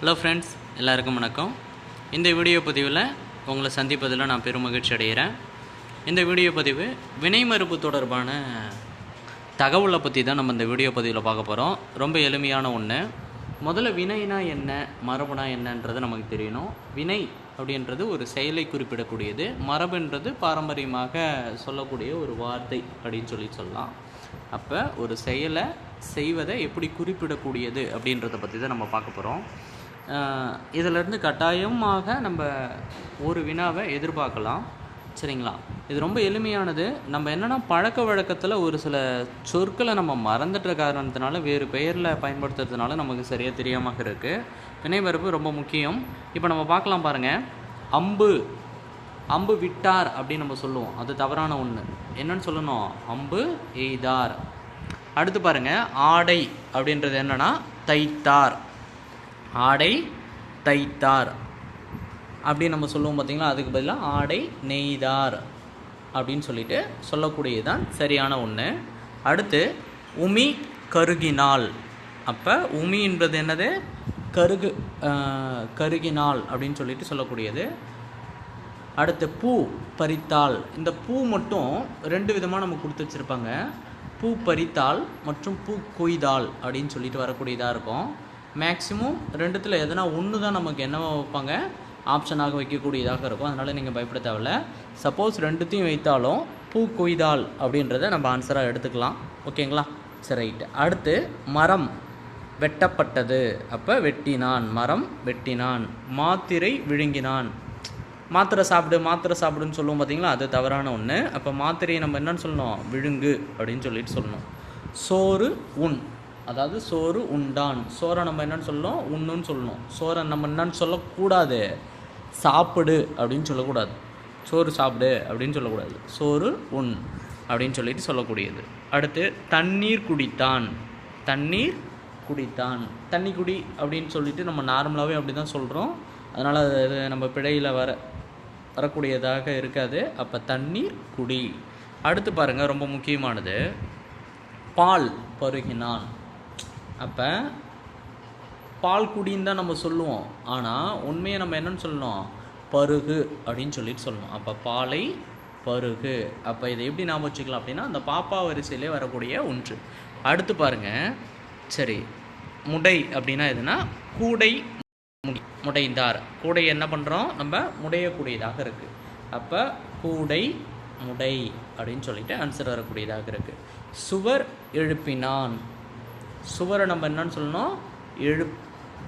Hello friends எல்லாருக்கும் வணக்கம். இந்த வீடியோ பதிவில் உங்களை சந்திப்பதில் நான் பெரும் மகிழ்ச்சி அடைகிறேன். இந்த வீடியோ பதிவு வினை மறுப்பு தொடர்பான தகவலை பற்றி தான் நம்ம இந்த வீடியோ பதிவில் பார்க்க போகிறோம் ரொம்ப எளிமையான ஒன்று முதல்ல வினைனா என்ன மரபுனா என்னன்றது நமக்கு தெரியணும். வினை அப்படின்றது ஒரு செயலை குறிப்பிடக்கூடியது. மரபுன்றது பாரம்பரியமாக சொல்லக்கூடிய ஒரு வார்த்தை அப்படின்னு சொல்லி சொல்லலாம். அப்போ ஒரு செயலை செய்வதை எப்படி குறிப்பிடக்கூடியது அப்படின்றத பற்றி தான் நம்ம பார்க்க போகிறோம் இதிலேருந்து கட்டாயமாக நம்ம ஒரு வினாவை எதிர்பார்க்கலாம். சரிங்களா? இது ரொம்ப எளிமையானது. நம்ம என்னென்னா பழக்க வழக்கத்தில் ஒரு சில சொற்களை நம்ம மறந்துட்ட காரணத்தினால வேறு பெயரில் பயன்படுத்துறதுனால நமக்கு சரியாக தெரியாமல் இருக்குது வினைவரப்பு ரொம்ப முக்கியம். இப்போ நம்ம பார்க்கலாம் பாருங்கள் அம்பு. அம்பு விட்டார் அப்படின்னு நம்ம சொல்லுவோம். அது தவறான ஒன்று என்னன்னு சொல்லணும்? அம்பு எய்தார். அடுத்து பாருங்கள் ஆடை அப்படின்றது என்னென்னா தைத்தார். ஆடை தைத்தார். அப்படின்னு நம்ம சொல்லுவோம் பார்த்தீங்களா அதுக்கு பதிலாக ஆடை நெய்தார் அப்படின்னு சொல்லிட்டு சொல்லக்கூடியதுதான் சரியான ஒன்று அடுத்து உமி கருகினால். அப்போ உமி என்பது என்னது? கருகு கருகினால் அப்படின்னு சொல்லிட்டு சொல்லக்கூடியது. அடுத்து பூ பறித்தாள் இந்த பூ மட்டும் ரெண்டு விதமாக நம்ம கொடுத்து வச்சுருப்பாங்க. பூ பறித்தால் மற்றும் பூ கொய்தால் அப்படின்னு சொல்லிட்டு வரக்கூடியதாக இருக்கும். மேக்ஸிமம் ரெண்டுத்தில் எதனா ஒன்று தான் நமக்கு என்ன வைப்பாங்க? ஆப்ஷனாக வைக்கக்கூடியதாக இருக்கும். அதனால் நீங்கள் பயப்பட தேவையில்ல. சப்போஸ் ரெண்டுத்தையும் வைத்தாலும் பூ கொய்தால் அப்படின்றத நம்ம ஆன்சராக எடுத்துக்கலாம். ஓகேங்களா சரி ரைட். அடுத்து மரம் வெட்டப்பட்டது. அப்போ வெட்டினான். மரம் வெட்டினான். மாத்திரை விழுங்கினான். மாத்திரை சாப்பிடு மாத்திரை சாப்பிடுன்னு சொல்லுவோம் பார்த்தீங்களா அது தவறான ஒன்று அப்போ மாத்திரையை நம்ம என்னன்னு சொல்லணும்? விழுங்கு அப்படின்னு சொல்லிட்டு சொல்லணும். சோறு உண். அதாவது சோறு உண்டான். சோறை நம்ம என்னன்னு சொல்லணும் உண்ணுன்னு சொல்லணும் சோறை நம்ம என்னன்னு சொல்லக்கூடாது. சாப்பிடு அப்படின்னு சொல்லக்கூடாது. சோறு சாப்பிடு அப்படின்னு சொல்லக்கூடாது. சோறு உண் அப்படின்னு சொல்லிட்டு சொல்லக்கூடியது. அடுத்து தண்ணீர் குடித்தான். தண்ணீர் குடித்தான். தண்ணி குடி அப்படின்னு சொல்லிட்டு நம்ம நார்மலாகவே அப்படி தான் சொல்கிறோம் அதனால் அது நம்ம பிழையில் வர வரக்கூடியதாக இருக்காது. அப்போ தண்ணீர் குடி. அடுத்து பாருங்கள் ரொம்ப முக்கியமானது. பால் பருகினான். அப்போ பால் குடின்னு தான் நம்ம சொல்லுவோம். ஆனால் உண்மையை நம்ம என்னன்னு சொல்லணும்? பருகு அப்படின்னு சொல்லிட்டு சொல்லணும். அப்போ பாலை பருகு. அப்போ இதை எப்படி ஞாபகம் வச்சுக்கலாம் அப்படின்னா அந்த பாப்பா வரிசையிலே வரக்கூடிய ஒன்று. அடுத்து பாருங்கள் சரி முடை அப்படின்னா எதுனா கூடை முடி முடைந்தார் கூடை என்ன பண்ணுறோம் நம்ம முடையக்கூடியதாக இருக்குது அப்போ கூடை முடை அப்படின்னு சொல்லிட்டு ஆன்சர் வரக்கூடியதாக இருக்குது சுவர் எழுப்பினான். சுவரை நம்ம என்னன்னு சொல்லணும்? எழுப்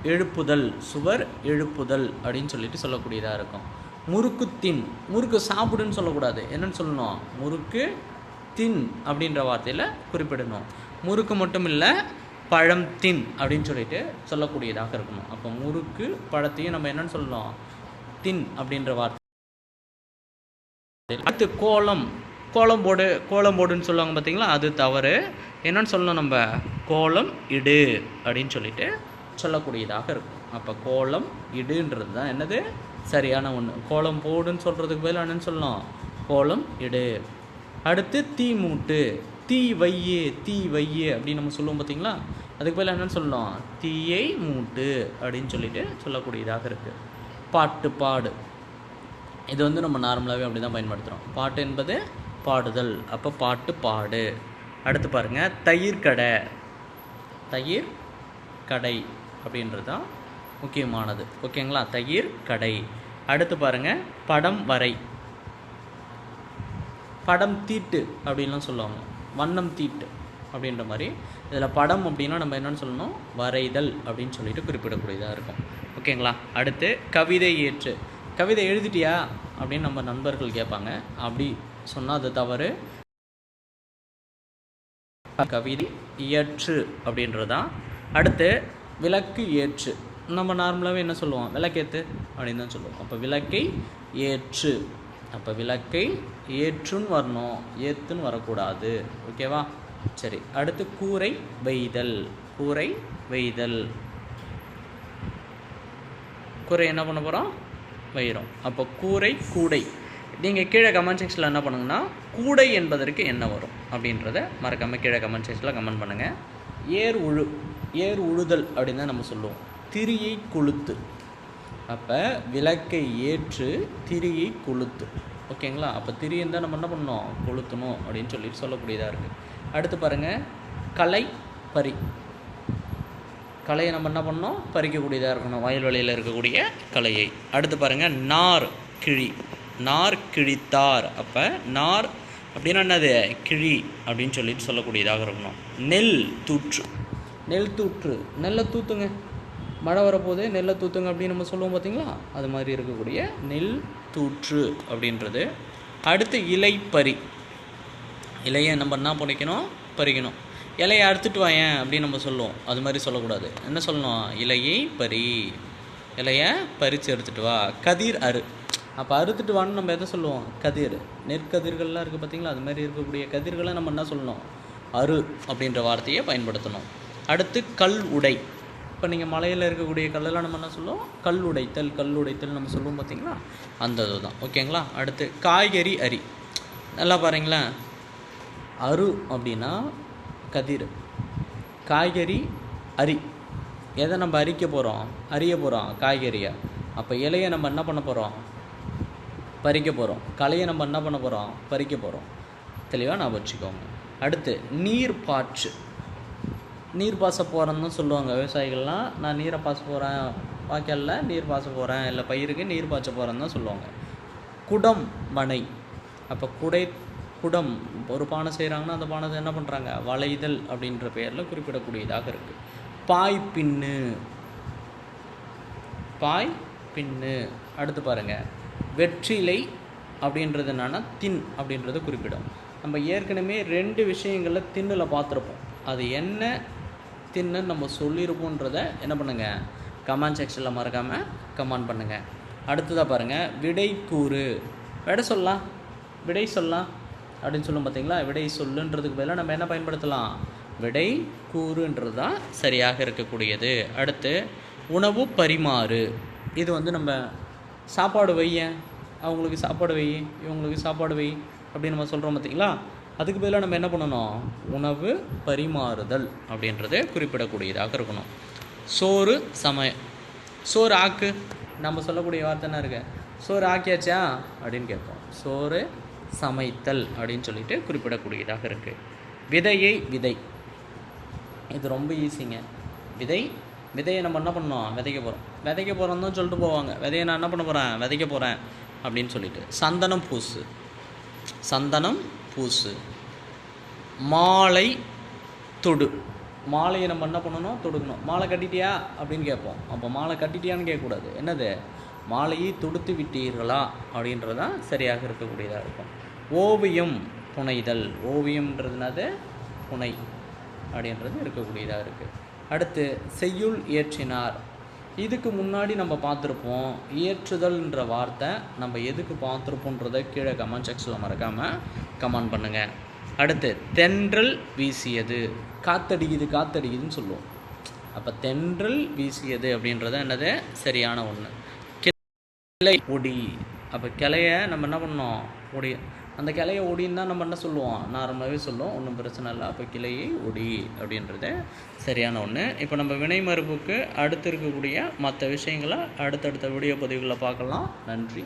எழுப்புதல். சுவர் எழுப்புதல் அப்படின்னு சொல்லிட்டு சொல்லக்கூடியதாக இருக்கும். முறுக்கு தின். முறுக்கு சாப்பிடுன்னு சொல்லக்கூடாது. என்னன்னு சொல்லணும்? முறுக்கு தின் அப்படின்ற வார்த்தையில் குறிப்பிடணும். முறுக்கு மட்டும் இல்லை பழம் தின் அப்படின்னு சொல்லிட்டு சொல்லக்கூடியதாக இருக்கணும். அப்போ முறுக்கு பழத்தையும் நம்ம என்னன்னு சொல்லணும்? தின் அப்படின்ற வார்த்தை. அடுத்து கோலம். கோலம் போடு கோலம் போடுன்னு சொல்லுவாங்க பார்த்தீங்களா? அது தவறு. என்னன்னு சொல்லணும் நம்ம? கோலம் இடு அப்படின்னு சொல்லிட்டு சொல்லக்கூடியதாக இருக்கும். அப்போ கோலம் இடுன்றது தான். என்னது? சரியான ஒன்று கோலம் போடுன்னு சொல்கிறதுக்கு பதில் என்னன்னு சொல்லலாம் கோலம் இடு. அடுத்து தீ மூட்டு. தீ வையே தீ வையே அப்படின்னு நம்ம சொல்லுவோம் பார்த்தீங்களா? அதுக்கு பதில் என்னன்னு சொல்லலாம் தீயை மூட்டு அப்படின்னு சொல்லிட்டு சொல்லக்கூடியதாக இருக்குது பாட்டு பாடு. இது வந்து நம்ம நார்மலாகவே அப்படி தான் பயன்படுத்துகிறோம் பாட்டு என்பது பாடுதல். அப்போ பாட்டு பாடு. அடுத்து பாருங்கள் தயிர் கடை. தயிர் கடை அப்படின்றது தான் முக்கியமானது ஓகேங்களா தயிர் கடை. அடுத்து பாருங்கள் படம் வரை. படம் தீட்டு அப்படின்லாம் சொல்லுவாங்க. வண்ணம் தீட்டு அப்படின்ற மாதிரி. இதில் படம் அப்படின்னா நம்ம என்னென்னு சொல்லணும்? வரைதல் அப்படின்னு சொல்லிட்டு குறிப்பிடக்கூடியதாக இருக்கும். ஓகேங்களா அடுத்து கவிதை ஏற்று. கவிதை எழுதிட்டியா? அப்படின்னு நம்ம நண்பர்கள் கேட்பாங்க. அப்படி சொன்னால் அது தவறு. கவிதை இயற்று அப்படின்றது தான் அடுத்து விளக்கு ஏற்று. நம்ம நார்மலாகவே என்ன சொல்லுவோம்? விளக்கேற்று அப்படின்னு தான் சொல்லுவோம். அப்போ விளக்கை ஏற்று. அப்போ விளக்கை ஏற்றுன்னு வரணும். ஏற்றுன்னு வரக்கூடாது. ஓகேவா சரி. அடுத்து கூரை வெய்தல். கூரை வெய்தல். கூரை என்ன பண்ண போகிறோம் வைரோம் அப்போ கூரை கூடை. நீங்கள் கீழே கமெண்ட் செக்ஷனில் என்ன பண்ணுங்கன்னா கூடை என்பதற்கு என்ன வரும் அப்படின்றத மறக்காமல் கீழே கமெண்ட் செக்ஷனில் கமெண்ட் பண்ணுங்கள் ஏர் உழு ஏர் உழுதல் அப்படின்னு தான் நம்ம சொல்லுவோம். திரியை கொளுத்து. அப்போ விளக்கை ஏற்று திரியை கொளுத்து. ஓகேங்களா அப்போ திரியை தான் நம்ம என்ன பண்ணணும்? கொளுத்தணும் அப்படின்னு சொல்லிட்டு சொல்லக்கூடியதாக இருக்குது அடுத்து பாருங்கள் கலை பறி கலையை நம்ம என்ன பண்ணோம் பறிக்கக்கூடியதாக இருக்கணும். வயல்வெளியில் இருக்கக்கூடிய கலையை. அடுத்து பாருங்கள் நார் கிழி. நார் கிழித்தார். அப்போ நார் அப்படின்னா என்னது? கிழி அப்படின்னு சொல்லிட்டு சொல்லக்கூடியதாக இருக்கணும். நெல் தூற்று. நெல் தூற்று. நெல்லை தூத்துங்க. மழை வரப்போது நெல்லை தூத்துங்க அப்படின்னு நம்ம சொல்லுவோம் பார்த்தீங்களா? அது மாதிரி இருக்கக்கூடிய நெல் தூற்று அப்படின்றது. அடுத்து இலை பறி இலையை நம்ம என்ன பண்ணிக்கணும்? பறிக்கணும். இலையை அறுத்துட்டு வாயேன் அப்படின்னு நம்ம சொல்லுவோம். அது மாதிரி சொல்லக்கூடாது. என்ன சொல்லணும்? இலையை பறி. இலையை பறித்து எடுத்துட்டு வா. கதிர் அறு. அப்போ அறுத்துட்டு வான்னு நம்ம எதை சொல்லுவோம்? கதிர். நெற்கதிர்கள்லாம் இருக்குது பார்த்தீங்களா அது மாதிரி இருக்கக்கூடிய கதிர்களை நம்ம என்ன சொல்லணும்? அரு அப்படின்ற வார்த்தையை பயன்படுத்தணும். அடுத்து கல் உடை. இப்போ நீங்கள் மலையில் இருக்கக்கூடிய கல்லெல்லாம் நம்ம என்ன சொல்லுவோம்? கல் உடைத்தல் கல் உடைத்தல் நம்ம சொல்லுவோம் பார்த்தீங்களா அந்த இதுதான். ஓகேங்களா அடுத்து காய்கறி அரி. நல்லா பாருங்களேன். அரு அப்படின்னா கதிர். காய்கறி அரி. எதை நம்ம அரிக்க போகிறோம் அரிய போகிறோம் காய்கறியை. அப்போ இலையை நம்ம என்ன பண்ண போகிறோம் பறிக்க போகிறோம் களையை நம்ம என்ன பண்ண போகிறோம் பறிக்க போகிறோம் தெளிவாக நான் வச்சுக்கோங்க. அடுத்து நீர் பாய்ச்சு நீர் பாச போகிறேன்னு தான் சொல்லுவாங்க விவசாயிகள்லாம். நான் நீரை பாச போகிறேன் வாய்க்காலில் நீர் பாச போகிறேன் இல்லை பயிருக்கு நீர் பாய்ச்ச போகிறேன்னு தான் சொல்லுவாங்க. குடம் மனை அப்போ குடை குடம் ஒரு பானை செய்கிறாங்கன்னா அந்த பானை என்ன பண்ணுறாங்க வளைதல் அப்படின்ற பெயரில் குறிப்பிடக்கூடியதாக இருக்குது பாய் பின்னு. பாய் பின்னு. அடுத்து பாருங்கள் வெற்றிலை அப்படின்றது என்னென்னா தின் அப்படின்றது குறிப்பிடும். நம்ம ஏற்கனவே ரெண்டு விஷயங்களில் தின்னில் பார்த்துருப்போம். அது என்ன தின்னுன்னு நம்ம சொல்லியிருப்போன்றத என்ன பண்ணுங்கள் கமெண்ட் செக்ஷனில் மறக்காமல் கமெண்ட் பண்ணுங்கள் அடுத்ததாக பாருங்கள் விடை கூறு. விடை சொல்லலாம். விடை சொல்லலாம். அப்படின்னு சொல்லும் பார்த்தீங்களா? விடை சொல்லுன்றதுக்கு பதிலாக நம்ம என்ன பயன்படுத்தலாம்? விடை கூறுன்றது தான் சரியாக இருக்கக்கூடியது. அடுத்து உணவு பரிமாறு. இது வந்து நம்ம சாப்பாடு வையன். அவங்களுக்கு சாப்பாடு வை இவங்களுக்கு சாப்பாடு வை அப்படின்னு நம்ம சொல்கிறோம் பார்த்திங்களா அதுக்கு பதிலாக நம்ம என்ன பண்ணணும்? உணவு பரிமாறுதல் அப்படின்றது குறிப்பிடக்கூடியதாக இருக்கணும். சோறு சமய சோறு ஆக்கு. நம்ம சொல்லக்கூடிய வார்த்தை என்ன இருக்கு? சோறு ஆக்கியாச்சா? அப்படின்னு கேட்போம். சோறு சமைத்தல் அப்படின்னு சொல்லிட்டு குறிப்பிடக்கூடியதாக இருக்குது விதையை விதை. இது ரொம்ப ஈஸிங்க விதை விதையை நம்ம என்ன பண்ணோம் விதைக்க போகிறோம் விதைக்க போகிறோம் தான் சொல்லிட்டு போவாங்க. விதையை நான் என்ன பண்ண போகிறேன் விதைக்க போகிறேன் அப்படின்னு சொல்லிட்டு. சந்தனம் பூசு. சந்தனம் பூசு. மாலை தொடு. மாலையை நம்ம என்ன பண்ணணும்? தொடுக்கணும். மாலை கட்டிட்டியா? அப்படின்னு கேட்போம். அப்போ மாலை கட்டிட்டியான்னு கேட்கக்கூடாது. என்னது? மாலையை தொடுத்து விட்டீர்களா? அப்படின்றதான் சரியாக இருக்கக்கூடியதாக இருக்கும். ஓவியம் புனைதல். ஓவியம்ன்றதுனாது புனை அப்படின்றது இருக்கக்கூடியதாக இருக்குது அடுத்து செய்யுள் இயற்றினார். இதுக்கு முன்னாடி நம்ம பார்த்துருப்போம் இயற்றுதல்ன்ற வார்த்தை நம்ம எதுக்கு பார்த்துருப்போன்றதை கீழே கமெண்ட் செக்ஷனில் மறக்காமல் கமெண்ட் பண்ணுங்கள் அடுத்து தென்றல் வீசியது. காத்தடிக்குது காத்தடிக்குதுன்னு சொல்லுவோம். அப்போ தென்றல் வீசியது அப்படின்றது என்னது? சரியான ஒன்று கிளை ஒடி. அப்போ கிளைய நம்ம என்ன பண்ணோம் ஒடி அந்த கிளையை ஒடின்னு தான் நம்ம என்ன சொல்லுவோம்? நார்மலாகவே சொல்லுவோம். ஒன்றும் பிரச்சனை இல்லை. அப்போ கிளையை ஒடி அப்படின்றது சரியான ஒன்று இப்போ நம்ம வினை மறுப்புக்கு அடுத்து இருக்கக்கூடிய மற்ற விஷயங்களை அடுத்தடுத்த வீடியோ பதிவுகளை பார்க்கலாம். நன்றி.